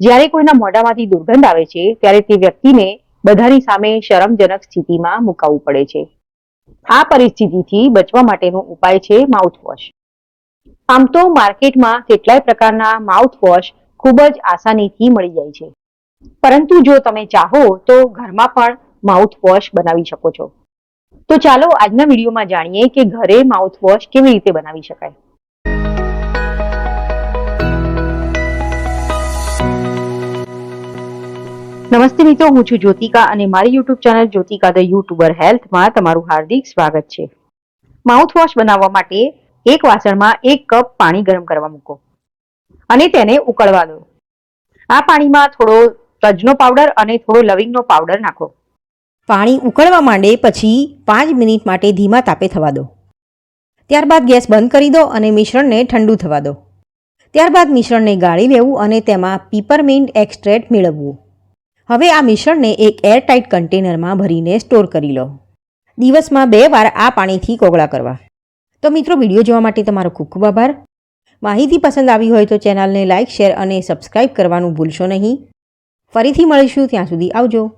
જ્યારે કોઈના મોઢામાંથી દુર્ગંધ આવે છે, ત્યારે તે વ્યક્તિને બધાની સામે શરમજનક સ્થિતિમાં મુકાવવું પડે છે. આ પરિસ્થિતિથી બચવા માટેનો ઉપાય છે માઉથવોશ આમ તો માર્કેટમાં કેટલાય પ્રકારના માઉથવોશ ખૂબ જ આસાનીથી મળી જાય છે. પરંતુ જો તમે ચાહો તો ઘરમાં પણ માઉથવોશ બનાવી શકો છો. તો ચાલો આજના વિડીયોમાં જાણીએ કે ઘરે માઉથવોશ કેવી રીતે બનાવી શકાય. નમસ્તે મિત્રો, હું છું જ્યોતિકા અને મારી YouTube channel Jyotika the YouTuber હેલ્થમાં તમારું હાર્દિક સ્વાગત છે. માઉથવોશ બનાવવા માટે એક વાસણમાં એક કપ પાણી ગરમ કરવા મૂકો અને તેને ઉકળવા દો. આ પાણીમાં થોડો તજનો પાવડર અને થોડો લવિંગનો પાવડર નાખો. પાણી ઉકળવા માંડે પછી પાંચ મિનિટ માટે ધીમા તાપે થવા દો. ત્યારબાદ ગેસ બંધ કરી દો અને મિશ્રણને ઠંડુ થવા દો. ત્યારબાદ મિશ્રણને ગાળી લેવું અને તેમાં પીપરમિન્ટ એક્સ્ટ્રેટ મેળવવું. હવે આ મિશ્રણને એક એરટાઇટ કન્ટેનરમાં ભરીને સ્ટોર કરી લો. દિવસમાં બે વાર આ પાણીથી કોગળા કરવા. તો મિત્રો, વીડિયો જોવા માટે તમારો ખૂબ ખૂબ આભાર. માહિતી પસંદ આવી હોય તો ચેનલને લાઇક શેર અને સબસ્ક્રાઇબ કરવાનું ભૂલશો નહીં. ફરીથી મળીશું, ત્યાં સુધી આવજો.